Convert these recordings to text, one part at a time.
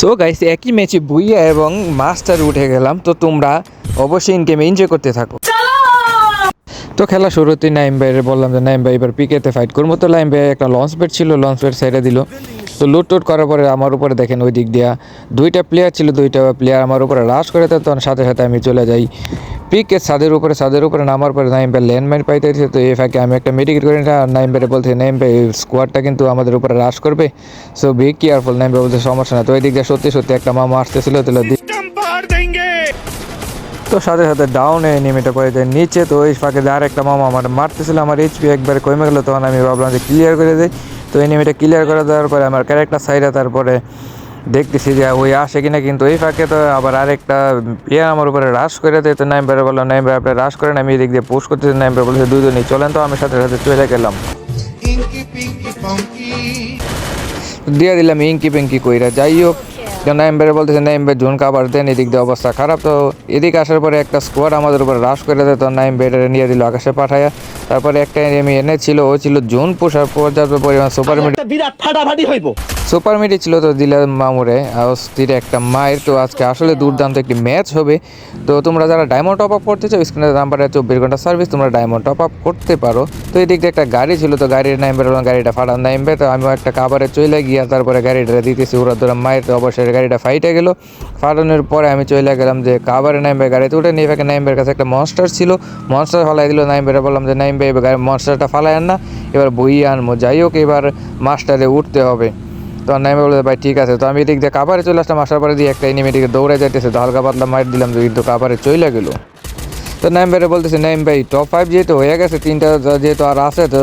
So guys একই ম্যাচে বুইয়া এবং মাস্টার উঠে গেলাম। তো তোমরা অবশ্যই ইন গেমে এনজয় করতে থাকো। তো খেলা শুরুতেই নাইম ভাইয়ের বললাম যে, নাইম ভাই, এবার পিকেতে ফাইট করব। তো নাইম ভাই একটা লঞ্চ প্যাড ছিল লঞ্চ প্যাড সাইডে দিল। তো লুট টুট করার পরে আমার উপরে দেখেন ওই দিক দিয়া দুইটা প্লেয়ার ছিল, দুইটা প্লেয়ার আমার উপরে রাশ করে তখন সাথে সাথে আমি চলে যাই। পিকের ছাদের উপরে ছাদের উপরে নামার পরে নাইম ভাই ল্যান্ডমাইন পাইতে দিয়েছে তো এই ফাঁকে আমি একটা মেডিকেট করে নিলাম। আর নাইম ভাইয়ের বলতে নাইম ভাই স্কোয়াডটা কিন্তু আমাদের উপরে রাশ করবে। সো বি কেয়ারফুল নাইম ভাই বলতে সমস্যা না। তো এই দিক দিয়ে সত্যি সত্যি একটা মামা আসতেছিল তো তো সাথে সাথে ডাউনে নেমেটা পড়ে যায় নিচে। তো ওই ফাঁকে দিয়ে আরেকটা মামা আমার মারতেছিল আমার এইচপি একবারে কমে গেলো। তখন আমি ভাবলাম যে ক্লিয়ার করে দিই। তো এই নেমেটা ক্লিয়ার করে দেওয়ার পরে আমার ক্যারেক্টার সাইডে তারপরে দেখতেছি যে ওই আসে কিনা কিন্তু এই ফাঁকে তো আবার আরেকটা ইয়ে আমার উপরে রাশ করে দেয়। তো নাইমবার বলল নাইমবার আপনি রাশ করেন আমি এদিক দিয়ে পোস্ট করতেছি। নাইমবার বলছে দুজনেই চলেন তো আমি সাথে সাথে চলে গেলাম. দিয়ে দিলাম ইঙ্কি পিঙ্কি কইরা। যাই হোক নাইম্বারে বলতেছে নাইম্বার জোন কাবার দেন এদিক দিয়ে অবস্থা খারাপ। তো এদিকে আসার পরে একটা স্কোয়াড আমাদের উপর রাশ করে দেয়। তো নাইম বেডারে নিয়ে দিল আকাশে পাঠায়। তারপরে একটা আমি এনেছিল ও ছিল জোন পোষার পর্যাপ্ত পরিমাণ সুপার বিরাট ফাটাফাটি হইব। সুপার মিডি ছিল তো দিলাম মামুরে অস্থির একটা মায়ের। তো আজকে আসলে দুর্দান্ত একটি ম্যাচ হবে। তো তোমরা যারা ডায়মন্ড টপ আপ করতে চাও স্ক্রিনের নাম্বারে চব্বিশ ঘণ্টা সার্ভিস তোমরা ডায়মন্ড টপ আপ করতে পারো। তো এই দিক দিয়ে একটা গাড়ি ছিল, তো গাড়ির নাইমবে গাড়িটা ফাটা নাইমবে। তো আমিও একটা কাবারে চলে গিয়া তারপরে গাড়িটা দিতেছি ওরা ধরে মায়ের তো অবশ্যই গাড়িটা ফাইটে গেল। ফাটানোর পরে আমি চলে গেলাম যে কাবারে নাইমবে, গাড়িতে উঠে নিয়ে ফাঁকে নাইমবের কাছে একটা মনস্টার ছিল। মনস্টার ফালাই দিল নাইমবেরে, বললাম যে নাইমবে, এবার মনস্টারটা ফালাই আন না, এবার বই আনব যাই হোক, এবার মাস্টারে উঠতে হবে। তো নাইমে বলে ভাই, ঠিক আছে। তো আমি এদিক দিয়ে কাবারে চলে আসলাম। আসার পরে দিয়ে একটা এনিমি দিকে দৌড়ে যাইতেছে। তো হালকা পাতলা মার দিলাম, তো কিন্তু কাবারে চলে গেল। তো নাইম ভাইরে বলতেছে, নাইম ভাই টপ ফাইভ যেহেতু হয়ে গেছে, তিনটা যেহেতু আর আছে, তো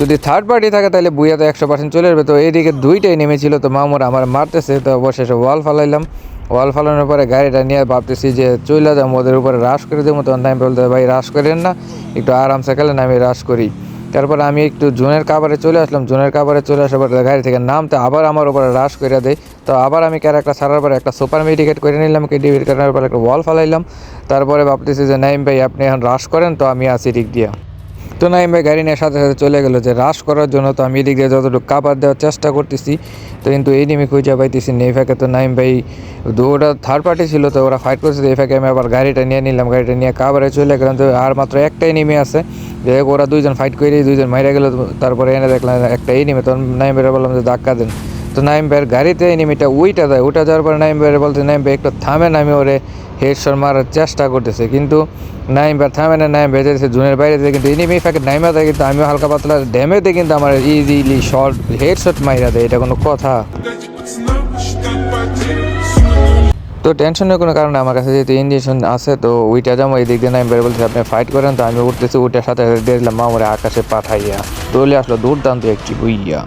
যদি থার্ড পার্টি থাকে তাহলে বুয়া তো একশো পার্সেন্ট চলে আসবে। তো এইদিকে দুইটাই নেমেছিল তো মামুর আমার মারতেছে, তো অবশেষে ওয়াল ফালাইলাম। ওয়াল ফালানোর পরে গাড়িটা নিয়ে ভাবতেছি যে চলে যাব, ওদের উপরে রাশ করে দেবো। তখন নাইম বলতে ভাই রাশ করেন না, একটু আরামসে খেলেন, আমি রাশ করি। তারপর আমি একটু জোনের কাবারে চলে আসলাম। জোনের কাবারে চলে আসার পরে গাড়ি থেকে নামতে আবার আমার ওপরে রাশ করে দেয়। তো আবার আমি ক্যারেক্টার ছাড়ার পরে একটা সুপার মেডিকেট করে নিলাম কেডিকেট করার পরে একটা ওয়াল ফালাইলাম। তারপরে ভাবতেছি যে নাইম ভাই, আপনি এখন রাশ করেন তো আমি আসি দিক দিয়ে। তো নাইম ভাই গাড়ি নিয়ে সাথে সাথে চলে গেলো যে রাশ করার জন্য তো আমি এদিক দিয়ে যতটুকু কাবার দেওয়ার চেষ্টা করতেছি, তো কিন্তু এই নিমি খুঁজে পাইতেছি না। এই ফাঁকে তো নাইম ভাই ওটা থার্ড পার্টি ছিল তো ওরা ফাইট করছে এই ফাঁকে আমি আবার গাড়িটা নিয়ে নিলাম, গাড়িটা নিয়ে কাবারে চলে গেলাম। তো আর মাত্র একটাই নেমে আছে। যে ওরা দুইজন ফাইট করে দুইজন মাইরা গেল, তারপরে এনে দেখলাম একটা এই নেমে তখন নাইম ভাইরা বললাম যে ধাক্কা দেন। তো নাইম ভাইয়ের গাড়িতে এনিমিটা উইটা দেয় উঠা যাওয়ার পরে নাইম ভাইয়ের বলতে নাইম ভাই একটু থামেন আমি ওরে হেডশট মারার চেষ্টা করতেছে। কিন্তু নাইম ভাই থামে না নাইম ভেজে দিচ্ছে জুনের বাইরে দিয়ে কিন্তু এনিমি ফাঁকে নাইমা দেয়, কিন্তু আমিও হালকা পাতলা ড্যামেজে কিন্তু আমার ইজিলি শর্ট হেডশট মাইরা দেয়, এটা কোনো কথা। তো টেনশনের কোনো কারণে আমার কাছে যেহেতু ইঞ্জেকশন আছে, তো ওইটা যেমন এই দিক দিয়ে নাইম বলছে, আপনি ফাইট করেন। তো আমি উঠতেছি উঠে সাথে দিয়ে দিলাম মামরে আকাশে পাঠাইয়া চলে আসলো দুর্দান্ত একটি বুইয়া।